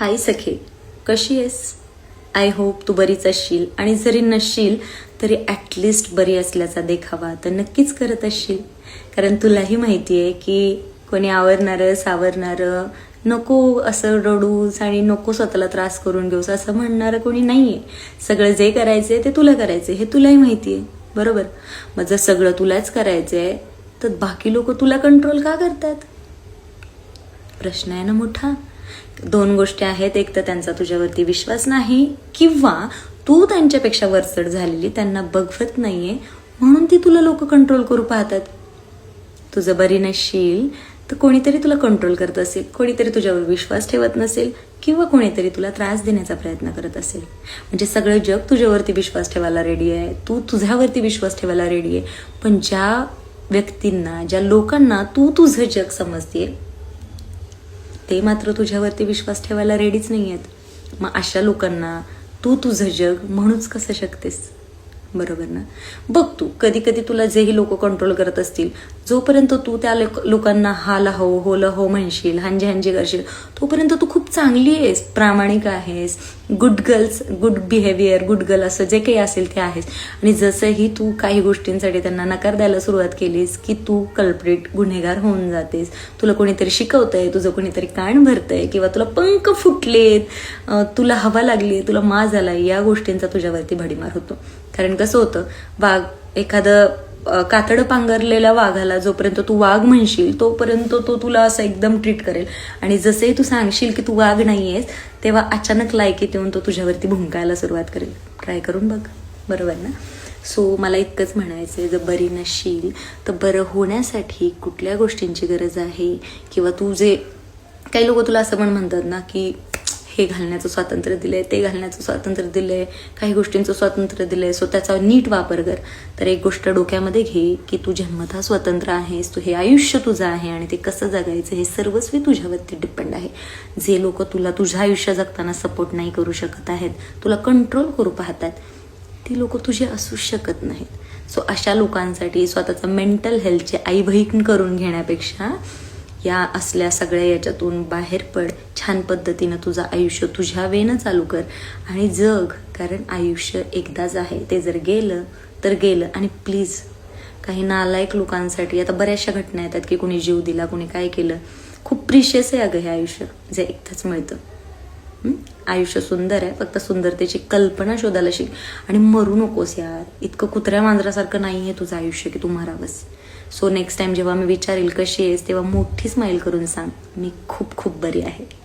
हाय सखे कशी आहेस? आय होप तू बरीच असशील आणि जरी नसशील तरी ॲटलिस्ट बरी असल्याचा देखावा तर नक्कीच करत असशील. कारण तुलाही माहिती आहे की कोणी आवरणारं सावरणारं नको असं रडूस आणि नको स्वतःला त्रास करून घेऊस असं म्हणणारं कोणी नाही आहे सगळं जे करायचं आहे ते तुला करायचं हे तुलाही माहिती आहे. बरोबर? मग जर सगळं तुलाच करायचं आहे तर बाकी लोक तुला कंट्रोल का करतात? प्रश्न आहे ना मोठा. दोन गोष्टी आहेत. एक तर त्यांचा तुझ्यावरती विश्वास नाही किंवा तू त्यांच्यापेक्षा वरचढ झालेली त्यांना बघवत नाहीये म्हणून ती तुला लोक कंट्रोल करू पाहतात. तुझं बरी नसशील तर कोणीतरी तुला कंट्रोल करत असेल कोणीतरी तुझ्यावर विश्वास ठेवत नसेल किंवा कोणीतरी तुला त्रास देण्याचा प्रयत्न करत असेल. म्हणजे सगळं जग तुझ्यावरती विश्वास ठेवायला रेडी आहे. तू तुझ्यावरती विश्वास ठेवायला रेडी आहे. पण ज्या व्यक्तींना ज्या लोकांना तू तुझं जग समजते ते मात्र तुझ्यावरती विश्वास ठेवायला रेडीच नाही आहेत मग अशा लोकांना तू तुझं जग म्हणूच कसं शकतेस? बरोबर ना? बघ तू कधी कधी तुला जेही लोक कंट्रोल करत असतील जोपर्यंत तू त्या लोकांना हा लहो हो लहो म्हणशील हांजे हांजे करशील तोपर्यंत तू खूप चांगली आहेस प्रामाणिक आहेस good girls good behaviour good girl असं जे काही असेल ते आहेस आणि जसंही तू काही गोष्टींसाठी त्यांना नकार द्यायला सुरुवात केलीस की तू कल्प्रिट गुन्हेगार होऊन जातेस. तुला कोणीतरी शिकवतंय तुझं कोणीतरी कान भरतंय किंवा तुला पंख फुटलेत तुला हवा लागली तुला माज आला या गोष्टींचा तुझ्यावरती भडीमार होतो. कारण कसं होतं वाघ एखादं कातडं पांघरलेल्या वाघाला जोपर्यंत तू वाघ म्हणशील तोपर्यंत तो तुला असं एकदम ट्रीट करेल. आणि जसे तू सांगशील की तू वाघ नाहीयेस तेव्हा अचानक लायकीत येऊन तो तुझ्यावरती भुंकायला सुरुवात करेल. ट्राय करून बघ. बरोबर ना? सो मला इतकंच म्हणायचं जर बरी नसशील तर बरं होण्यासाठी कुठल्या गोष्टींची गरज आहे? किंवा तू जे काही लोक तुला असं पण म्हणतात ना की हे घालण्याचं स्वातंत्र्य दिलं आहे ते घालण्याचं स्वातंत्र्य दिलं आहे काही गोष्टींचं स्वातंत्र्य दिलंय. सो त्याचा नीट वापर कर. तर एक गोष्ट डोक्यामध्ये घे की तू जन्मतः स्वतंत्र आहेस तू हे आयुष्य तुझं आहे आणि ते कसं जगायचं हे सर्वस्वी तुझ्यावरती डिपेंड आहे. जे लोक तुला तुझ्या आयुष्य जगताना सपोर्ट नाही करू शकत आहेत तुला कंट्रोल करू पाहतात ती लोक तुझे असू शकत नाहीत. सो अशा लोकांसाठी स्वतःचं मेंटल हेल्थचे आई बहीण करून घेण्यापेक्षा या असल्या सगळ्या याच्यातून बाहेर पड. छान पद्धतीनं तुझं आयुष्य तुझ्या वेनं चालू कर. आणि जग कारण आयुष्य एकदाच आहे. ते जर गेलं तर गेलं. आणि प्लीज काही नालायक लोकांसाठी आता बऱ्याचशा घटना येतात की कोणी जीव दिला कोणी काय केलं. खूप प्रिशियस आहे अगं हे आयुष्य जे एकदाच मिळतं. आयुष्य सुंदर आहे फक्त सुंदरतेची कल्पना शोधायला शिक. आणि मरू नकोस यार. इतकं कुत्र्या मांजरासारखं नाही आहे तुझं आयुष्य की तू मरावंस. सो नेक्स्ट टाइम जेव्हा मी विचारेल कशी आहेस तेव्हा मोठी स्माईल करून सांग. मी खूप खूप बरी आहे.